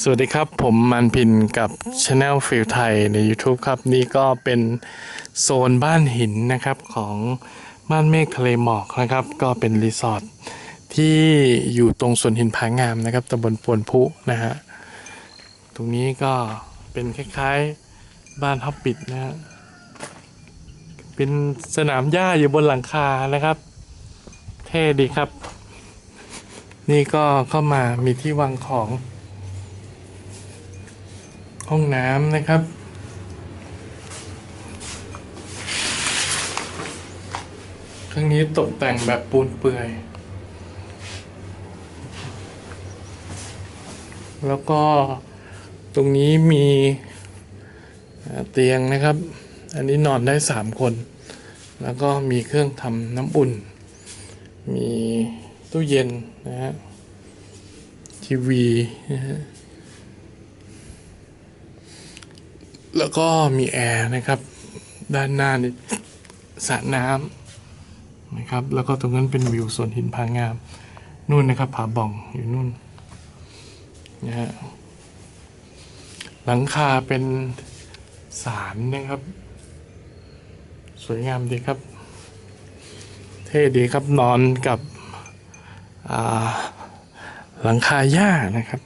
สวัสดีครับผมมันพินกับ Channel ฟิลไทยใน YouTube ครับ นี่ก็เป็นโซนบ้านหินนะครับของบ้านเมฆทะเลหมอกนะครับ ก็เป็นรีสอร์ทที่อยู่ตรงสวนหินผางามนะครับตำบลปวนพุนะฮะตรงนี้ก็เป็นคล้ายๆบ้านฮับปิดนะฮะเป็นสนามหญ้าอยู่บนหลังคานะครับ เท่ดีครับ นี่ก็เข้ามามีที่วางของ ห้องน้ำนะครับ ครั้งนี้ตกแต่งแบบปูนเปื่อย แล้วก็ตรงนี้มีเอ่อเตียงนะครับ อันนี้นอนได้สามคน แล้วก็มีเครื่องทำน้ำอุ่น มีตู้เย็นนะฮะทีวีนะฮะ แล้วก็มีแอร์นะครับ ด้านหน้านี่สระน้ำนะครับ แล้วก็ตรงนั้นเป็นวิวสวนหินพางาม นู่นนะครับผาบ่องอยู่นู่นนะฮะหลังคาเป็นสารนะครับ สวยงามดีครับ เท่ดีครับนอนกับหลังคาหญ้านะครับ